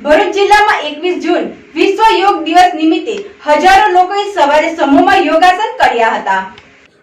ભરૂચ જિલ્લામાં એકવીસ જૂન વિશ્વ યોગ દિવસ નિમિત્તે હજારો લોકોએ સવારે સમૂહમાં યોગાસન કર્યા હતા.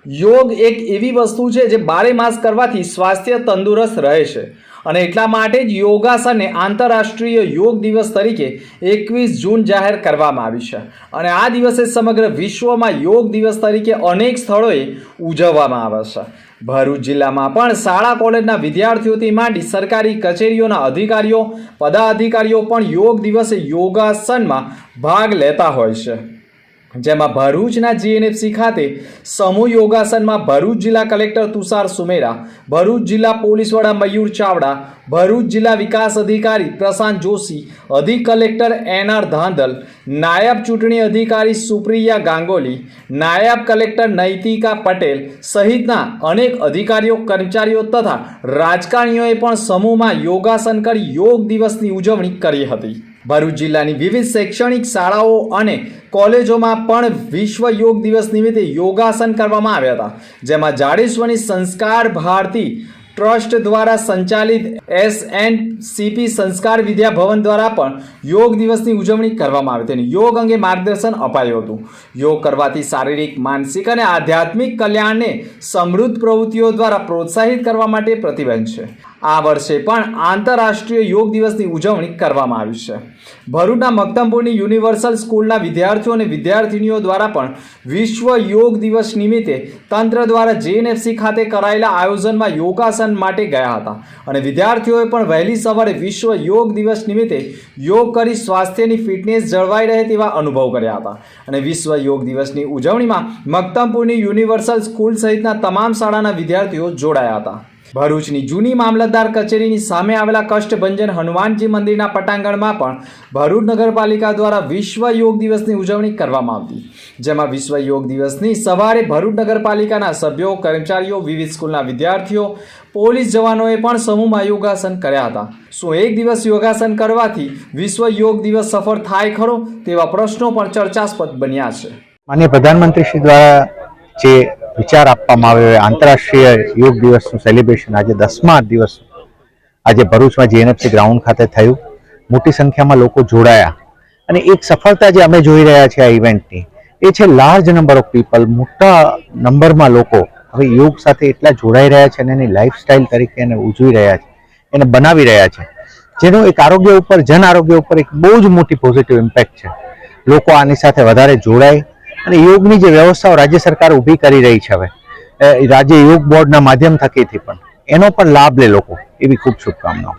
યોગ એક એવી વસ્તુ છે જે બારે માસ કરવાથી સ્વાસ્થ્ય તંદુરસ્ત રહે છે. અને એટલા માટે જ યોગાસનને આંતરરાષ્ટ્રીય યોગ દિવસ તરીકે એકવીસ જૂન જાહેર કરવામાં આવી છે. અને આ દિવસે સમગ્ર વિશ્વમાં યોગ દિવસ તરીકે અનેક સ્થળોએ ઉજવવામાં આવે છે. ભરૂચ જિલ્લામાં પણ શાળા કોલેજના વિદ્યાર્થીઓથી માંડી સરકારી કચેરીઓના અધિકારીઓ, પદાધિકારીઓ પણ યોગ દિવસે યોગાસનમાં ભાગ લેતા હોય છે. જેમાં ભરૂચના જીએનએફસી ખાતે સમૂહ યોગાસનમાં ભરૂચ જિલ્લા કલેક્ટર તુષાર સુમેરા, ભરૂચ જિલ્લા પોલીસ વડા મયુર ચાવડા, ભરૂચ જિલ્લા વિકાસ અધિકારી પ્રશાંત જોશી, અધિક કલેક્ટર એન આર ધાંધલ, નાયબ ચૂંટણી અધિકારી સુપ્રિયા ગાંગોલી, નાયબ કલેક્ટર નૈતિકા પટેલ સહિતના અનેક અધિકારીઓ, કર્મચારીઓ તથા રાજકારણીઓએ પણ સમૂહમાં યોગાસન કરી યોગ દિવસની ઉજવણી કરી હતી. ભરૂચ જિલ્લાની વિવિધ શૈક્ષણિક શાળાઓ અને કોલેજોમાં પણ વિશ્વ યોગ દિવસ નિમિત્તે યોગાસન કરવામાં આવ્યા હતા. જેમાં જાડેશ્વરની સંસ્કાર ભારતી ટ્રસ્ટ દ્વારા સંચાલિત એસ એન્ડ સીપી સંસ્કાર વિદ્યા ભવન દ્વારા પણ યોગ દિવસની ઉજવણી કરવામાં આવી હતી અને યોગ અંગે માર્ગદર્શન અપાયું હતું. યોગ કરવાથી શારીરિક, માનસિક અને આધ્યાત્મિક કલ્યાણને સમૃદ્ધ પ્રવૃત્તિઓ દ્વારા પ્રોત્સાહિત કરવા માટે પ્રતિબંધ છે. આ વર્ષે પણ આંતરરાષ્ટ્રીય યોગ દિવસની ઉજવણી કરવામાં આવી છે. ભરૂચના મક્તમપુરની યુનિવર્સલ સ્કૂલના વિદ્યાર્થીઓ અને વિદ્યાર્થિનીઓ દ્વારા પણ વિશ્વ યોગ દિવસ નિમિત્તે તંત્ર દ્વારા જેએનએફસી ખાતે કરાયેલા આયોજનમાં યોગાસન માટે ગયા હતા અને વિદ્યાર્થીઓએ પણ વહેલી સવારે વિશ્વ યોગ દિવસ નિમિત્તે યોગ કરી સ્વાસ્થ્યની ફિટનેસ જળવાઈ રહે તેવા અનુભવ કર્યા હતા અને વિશ્વ યોગ દિવસની ઉજવણીમાં મક્તમપુરની યુનિવર્સલ સ્કૂલ સહિતના તમામ શાળાના વિદ્યાર્થીઓ જોડાયા હતા. ભરૂચની જૂની મામલતદાર કચેરીની સામે આવેલા કષ્ટભંજન હનુમાનજી મંદિરના પટાંગણમાં પણ ભરૂચ નગરપાલિકા દ્વારા વિશ્વ યોગ દિવસની ઉજવણી કરવામાં આવી જેમાં વિશ્વ યોગ દિવસની સવારે ભરૂચ નગરપાલિકાના સભ્યો, કર્મચારીઓ, વિવિધ સ્કૂલના વિદ્યાર્થીઓ, પોલીસ જવાનોએ પણ સમૂહમાં યોગાસન કર્યા હતા. શું એક દિવસ યોગાસન કરવાથી વિશ્વ યોગ દિવસ સફળ થાય ખરો? તેવા પ્રશ્નો પણ ચર્ચાસ્પદ બન્યા છે. માન્ય પ્રધાનમંત્રી શ્રી દ્વારા જે વિચાર આપવામાં આવ્યો આંતરરાષ્ટ્રીય યોગ દિવસનું સેલિબ્રેશન આજે દસમા દિવસ આજે ભરૂચમાં જીએનએફસી ગ્રાઉન્ડ ખાતે થયું. મોટી સંખ્યામાં લોકો જોડાયા. અને એક સફળતા જે અમે જોઈ રહ્યા છીએ આ ઇવેન્ટની એ છે લાર્જ નંબર ઓફ પીપલ મોટા નંબરમાં લોકો હવે યોગ સાથે એટલા જોડાઈ રહ્યા છે અને એની લાઈફસ્ટાઈલ તરીકે એને ઉજવી રહ્યા છે, એને બનાવી રહ્યા છે. જેનું એક આરોગ્ય ઉપર, જન આરોગ્ય ઉપર એક બહુ જ મોટી પોઝિટિવ ઇમ્પેક્ટ છે. લોકો આની સાથે વધારે જોડાય અને યોગની જે વ્યવસ્થાઓ રાજ્ય સરકાર ઊભી કરી રહી છે હવે રાજ્ય યોગ બોર્ડના માધ્યમ થકીથી પણ, એનો પણ લાભ લે લોકો, એવી ખૂબ શુભકામનાઓ.